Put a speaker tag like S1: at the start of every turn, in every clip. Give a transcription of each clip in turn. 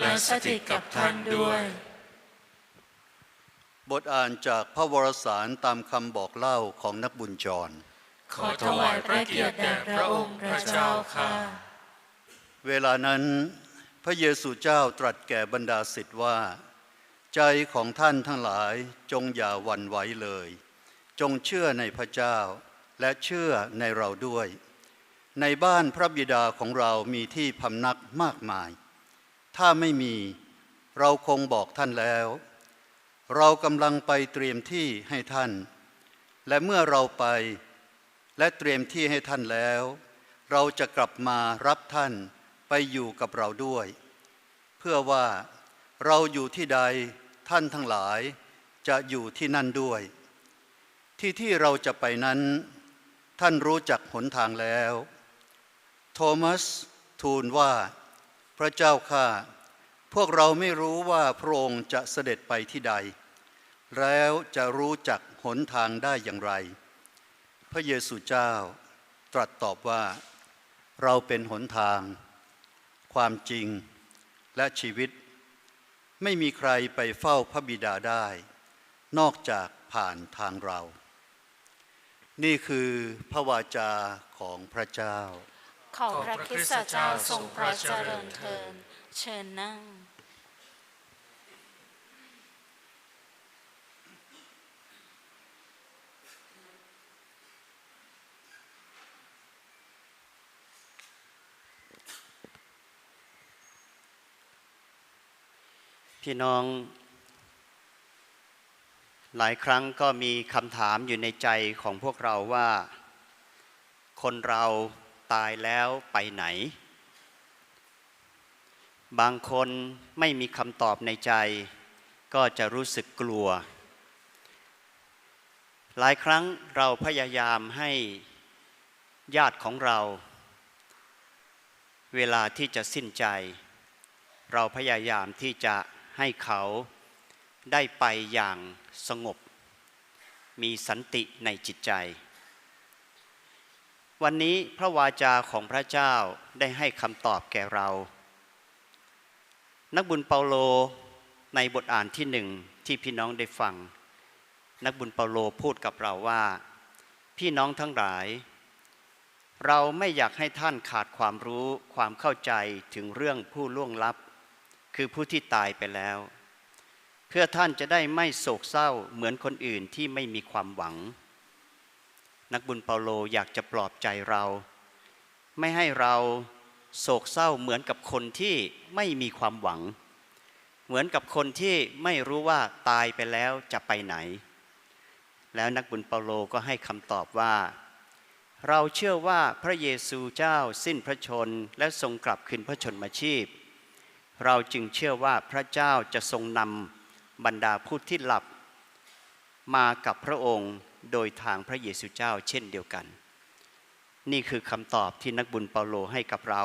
S1: และสถิตกับท่านด้วย
S2: บทอ่านจากพระวรสารตามคำบอกเล่าของนักบุญจร
S1: ขอถวายพระเกียรติแด่พระองค์พระเจ้าค่ะ
S2: เวลานั้นพระเยซูเจ้าตรัสแก่บรรดาศิษย์ว่า ใจของท่านทั้งหลายจงอย่าหวั่นไหวเลย จงเชื่อในพระเจ้า และเชื่อในเราด้วย ในบ้านพระบิดาของเรามีที่พำนักมากมาย ถ้าไม่มีเราคงบอกท่านแล้ว เรากำลังไปเตรียมที่ให้ท่าน และเมื่อเราไปและเตรียมที่ให้ท่านแล้ว เราจะกลับมารับท่านไปอยู่กับเราด้วย เพื่อว่าเราอยู่ที่ใดท่านทั้งหลายจะอยู่ที่นั่นด้วย ที่ที่เราจะไปนั้น ท่านรู้จักหนทางแล้ว โทมัสทูลว่า พระเจ้าข้าพวกเราไม่รู้ว่าพระองค์จะเสด็จไปที่ใด แล้วจะรู้จักหนทางได้อย่างไร พระเยซูเจ้าตรัสตอบว่า เราเป็นหนทาง ความจริงและชีวิต ไม่มีใครไปเฝ้าพระบิดาได้ นอกจากผ่านทางเรา นี่คือพระวาจาของพระเจ้า
S3: ขอพระคริสตเจ้าทรงพระเจริญเทินเชิญนั่ง
S4: พี่น้อง หลายครั้งก็มีคำถามอยู่ในใจของพวกเราว่า คนเรา ตายแล้วไปไหน บางคนไม่มีคำตอบในใจ ก็จะรู้สึกกลัว หลายครั้งเราพยายามให้ญาติของเรา เวลาที่จะสิ้นใจ เราพยายามที่จะให้เขาได้ไปอย่างสงบ มีสันติในจิตใจ วันนี้พระวาจาของพระเจ้าได้ให้คำตอบแก่เรา นักบุญเปาโลในบทอ่านที่หนึ่งที่พี่น้องได้ฟัง นักบุญเปาโลพูดกับเราว่า พี่น้องทั้งหลาย เราไม่อยากให้ท่านขาดความรู้ความเข้าใจถึงเรื่องผู้ล่วงลับ คือผู้ที่ตายไปแล้ว เพื่อท่านจะได้ไม่โศกเศร้าเหมือนคนอื่นที่ไม่มีความหวัง นักบุญเปาโลอยากจะปลอบใจเรา ไม่ให้เราโศกเศร้าเหมือนกับคนที่ไม่มีความหวัง เหมือนกับคนที่ไม่รู้ว่าตายไปแล้วจะไปไหน แล้วนักบุญเปาโลก็ให้คำตอบว่า เราเชื่อว่าพระเยซูเจ้าสิ้นพระชนและทรงกลับคืนพระชนมาชีพ เราจึงเชื่อว่าพระเจ้าจะทรงนำบรรดาผู้ที่หลับ มากับพระองค์โดยทางพระเยซูเจ้าเช่นเดียวกัน นี่คือคำตอบที่นักบุญเปาโลให้กับเรา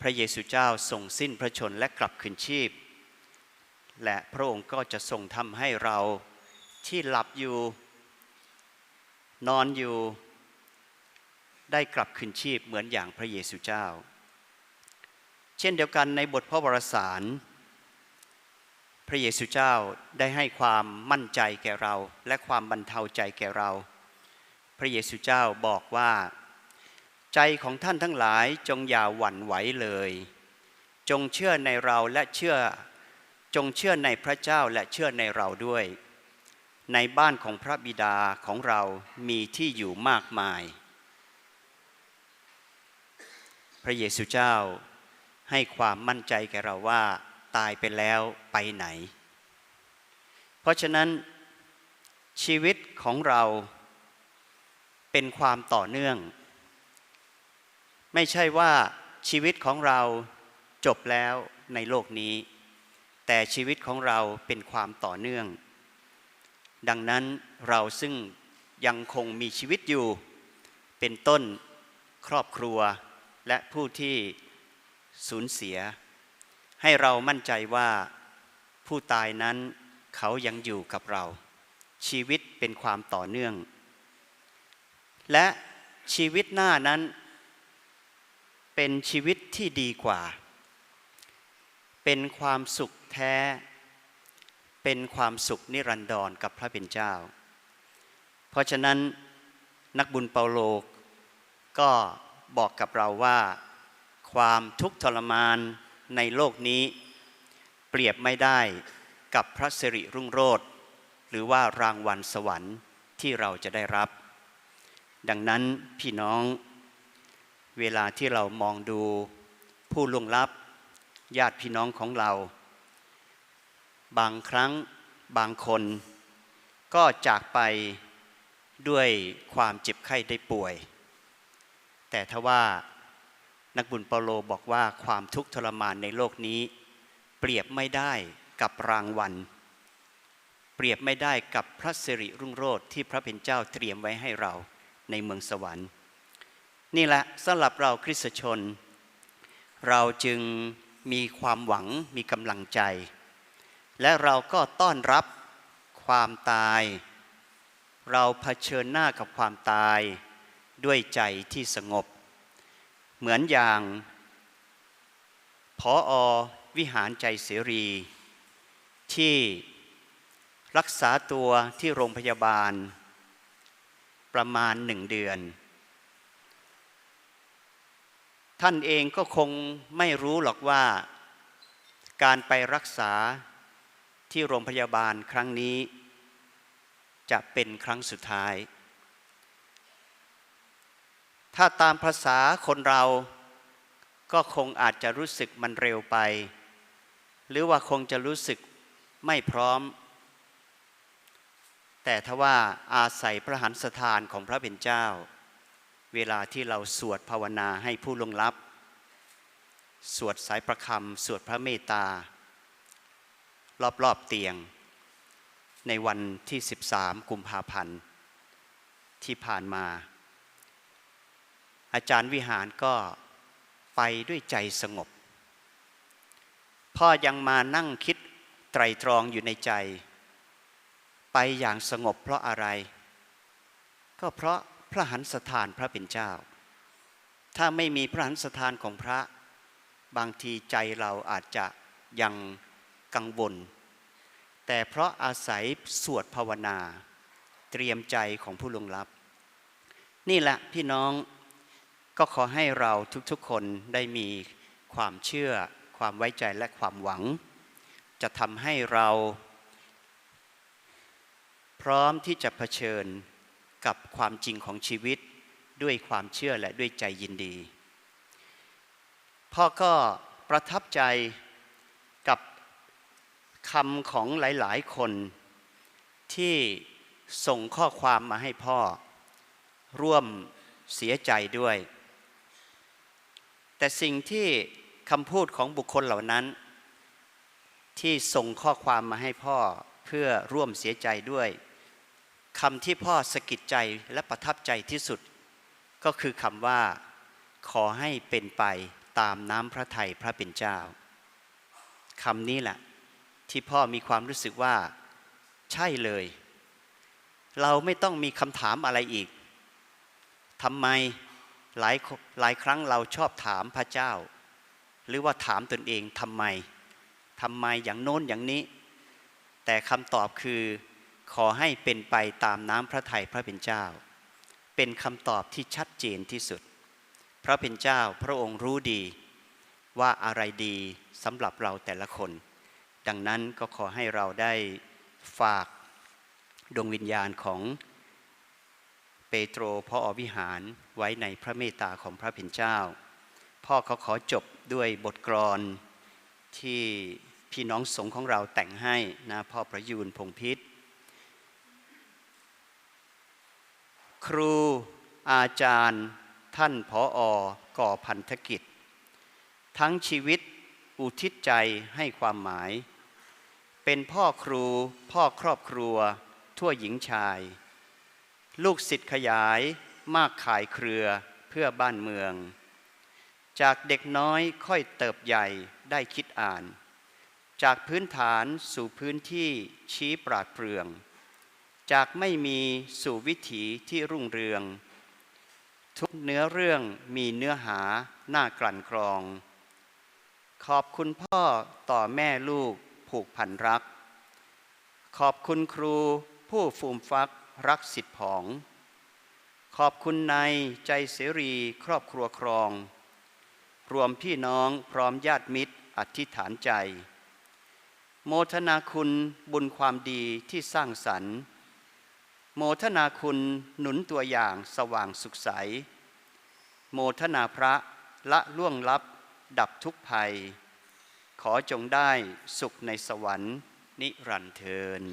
S4: พระเยซูเจ้าทรงสิ้นพระชนและกลับคืนชีพ และพระองค์ก็จะทรงทำให้เราที่หลับอยู่ นอนอยู่ ได้กลับคืนชีพเหมือนอย่างพระเยซูเจ้า เช่นเดียวกันในบทพระวรสาร พระเยซูเจ้าได้ให้ความมั่นใจแก่เรา และความบรรเทาใจแก่เรา พระเยซูเจ้าบอกว่า ใจของท่านทั้งหลายจงอย่าหวั่นไหวเลย จงเชื่อในเราและเชื่อจงเชื่อในพระเจ้าและเชื่อในเราด้วย ในบ้านของพระบิดาของเรามีที่อยู่มากมาย พระเยซูเจ้าให้ความมั่นใจแก่เราว่า ตายไปแล้วไปไหน เพราะฉะนั้นชีวิตของเราเป็นความต่อเนื่อง ไม่ใช่ว่าชีวิตของเราจบแล้วในโลกนี้ แต่ชีวิตของเราเป็นความต่อเนื่อง ดังนั้นเราซึ่งยังคงมีชีวิตอยู่ เป็นต้นครอบครัวและผู้ที่สูญเสีย ให้เรามั่นใจว่าผู้ตายนั้นเขายังอยู่กับเรา ชีวิตเป็นความต่อเนื่อง และชีวิตหน้านั้น เป็นชีวิตที่ดีกว่า เป็นความสุขแท้ เป็นความสุขนิรันดรกับพระเป็นเจ้า เพราะฉะนั้นนักบุญเปาโลก็บอกกับเราว่า ความทุกข์ทรมาน ในโลกนี้ เปรียบไม่ได้กับพระสิริรุ่งโรจน์หรือว่ารางวัลสวรรค์ที่เราจะได้รับ ดังนั้นพี่น้อง เวลาที่เรามองดูผู้ล่วงลับ ญาติพี่น้องของเรา บางครั้งบางคน ก็จากไปด้วยความเจ็บไข้ได้ป่วย แต่ทว่า นักบุญเปาโลบอกว่าความทุกข์ทรมานในโลกนี้ เปรียบไม่ได้กับรางวัล เปรียบไม่ได้กับพระสิริรุ่งโรจน์ที่พระเป็นเจ้าเตรียมไว้ให้เราในเมืองสวรรค์ นี่แหละสำหรับเราคริสตชน เราจึงมีความหวังมีกำลังใจ และเราก็ต้อนรับความตาย เราเผชิญหน้ากับความตายด้วยใจที่สงบ เหมือนอย่างพออวิหารใจเสรี ที่รักษาตัวที่โรงพยาบาล ประมาณหนึ่งเดือน ท่านเองก็คงไม่รู้หรอกว่า การไปรักษาที่โรงพยาบาลครั้งนี้ จะเป็นครั้งสุดท้าย ถ้าตามภาษาคนเราก็คงอาจจะรู้สึกมันเร็วไป หรือว่าคงจะรู้สึกไม่พร้อม แต่ทว่าอาศัยพระหันสถานของพระเป็นเจ้า เวลาที่เราสวดภาวนาให้ผู้ลงลับ สวดสายประคำสวดพระเมตตา รอบๆเตียง ในวันที่ 13 กุมภาพันธ์ที่ผ่านมา อาจารย์วิหารก็ไปด้วยใจสงบ พ่อยังมานั่งคิดไตรตรองอยู่ในใจ ไปอย่างสงบเพราะอะไร ก็เพราะพระหันสถานพระเป็นเจ้า ถ้าไม่มีพระหันสถานของพระ บางทีใจเราอาจจะยังกังวล แต่เพราะอาศัยสวดภาวนา เตรียมใจของผู้ลงลับ นี่แหละพี่น้อง ก็ขอให้เราทุกๆคนได้มีความเชื่อ ความไว้ใจและความหวัง จะทำให้เรา พร้อมที่จะเผชิญกับความจริงของชีวิตด้วยความเชื่อและด้วยใจยินดี พ่อก็ประทับใจกับคำของหลาย ๆ คนที่ส่งข้อความมาให้พ่อ ร่วมเสียใจด้วย แต่สิ่งที่คำพูดของบุคคลเหล่านั้น ที่ส่งข้อความมาให้พ่อเพื่อร่วมเสียใจด้วยคำที่พ่อสะกิดใจและประทับใจที่สุด ก็คือคำว่าขอให้เป็นไปตามน้ำพระทัยพระเป็นเจ้าคำนี้แหละ ที่พ่อมีความรู้สึกว่า ใช่เลย เราไม่ต้องมีคำถามอะไรอีกทำไม หลายหลายครั้งเราชอบถามพระเจ้า หรือว่าถามตนเองทำไมทำไมอย่างโน้นอย่างนี้ แต่คำตอบคือขอให้เป็นไปตามน้ำพระทัยพระเป็นเจ้า เป็นคำตอบที่ชัดเจนที่สุด พระเป็นเจ้าพระองค์รู้ดีว่าอะไรดีสำหรับเราแต่ละคน ดังนั้นก็ขอให้เราได้ฝากดวงวิญญาณของ เปโตรพ่ออวิหารไว้ในพระเมตตาของพระเป็นเจ้า พ่อเขาขอจบด้วยบทกรอนที่พี่น้องสงฆ์ของเราแต่งให้นะพ่อประยูนพงพิษ ครูอาจารย์ท่านผออก่อพันธกิจ ทั้งชีวิตอุทิศใจให้ความหมาย เป็นพ่อครูพ่อครอบครัว ทั่วหญิงชาย ลูกศิษย์ขยายมากขายเครือเพื่อบ้านเมือง จากเด็กน้อยค่อยเติบใหญ่ได้คิดอ่าน จากพื้นฐานสู่พื้นที่ชี้ปราดเปรื่อง จากไม่มีสู่วิถีที่รุ่งเรือง ทุกเนื้อเรื่องมีเนื้อหาหน้ากลั่นกรอง ขอบคุณพ่อต่อแม่ลูกผูกพันรัก ขอบคุณครูผู้ฟูมฟัก รักสิทธิผอง ขอบคุณในใจเสรีครอบครัวครอง รวมพี่น้องพร้อมญาติมิตรอธิษฐานใจ โมทนาคุณบุญความดีที่สร้างสรรค์ โมทนาคุณหนุนตัวอย่างสว่างสุขใส โมทนาพระละล่วงลับดับทุกภัย ขอจงได้สุขในสวรรค์นิรันดร์เทิน